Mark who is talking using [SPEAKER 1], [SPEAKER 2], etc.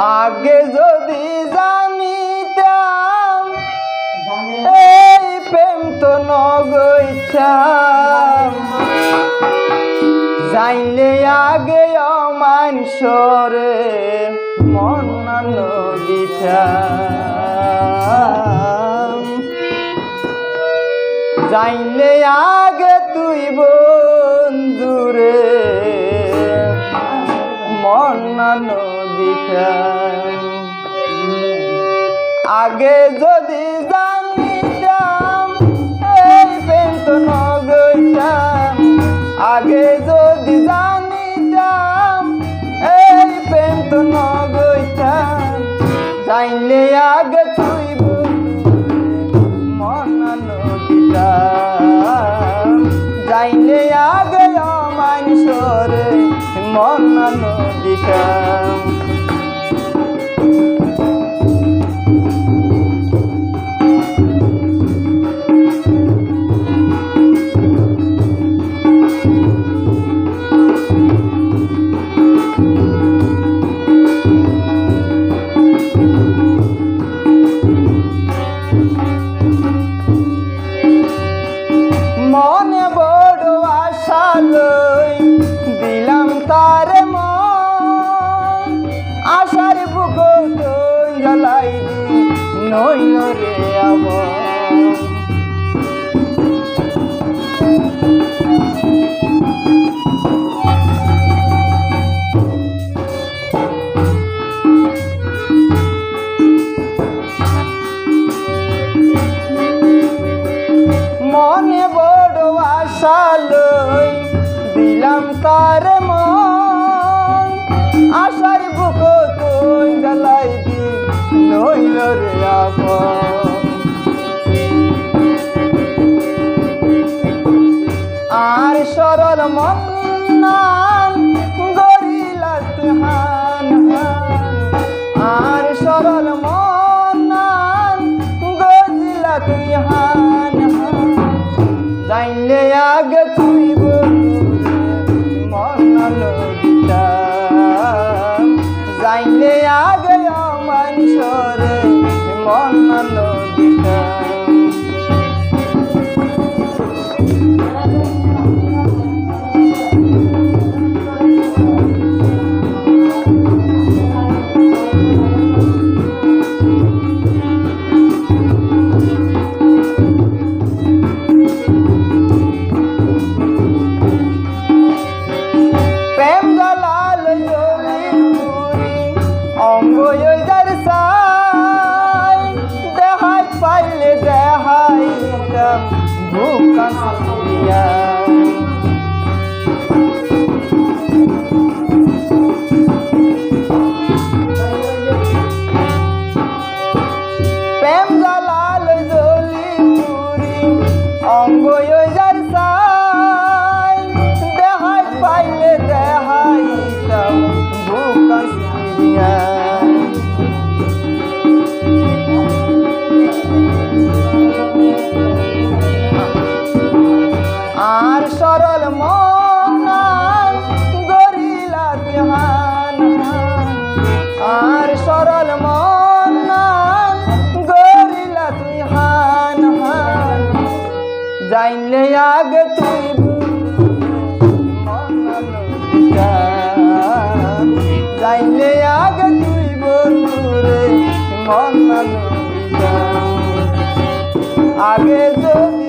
[SPEAKER 1] আগে যদি জানিতাম, এই প্রেম তো নগইতাম। যাইলে আগে অমানসরে মন দিতাম। যাইলে আগে তুই বন্ধুরে মন আগে যদি জানিতাম, এই প্রেম তো আগে যদি জানিতাম, এই প্রেম তো যাইলে আগে তুই মন দিতাম যাইলে আগে নইল রে আমার যাইলে আগে আগে মানুষরে মন দিতাম bukan dia যাইলে আগে তুই যাইলে আগে তুই বন্ধুরে মন আগে যদি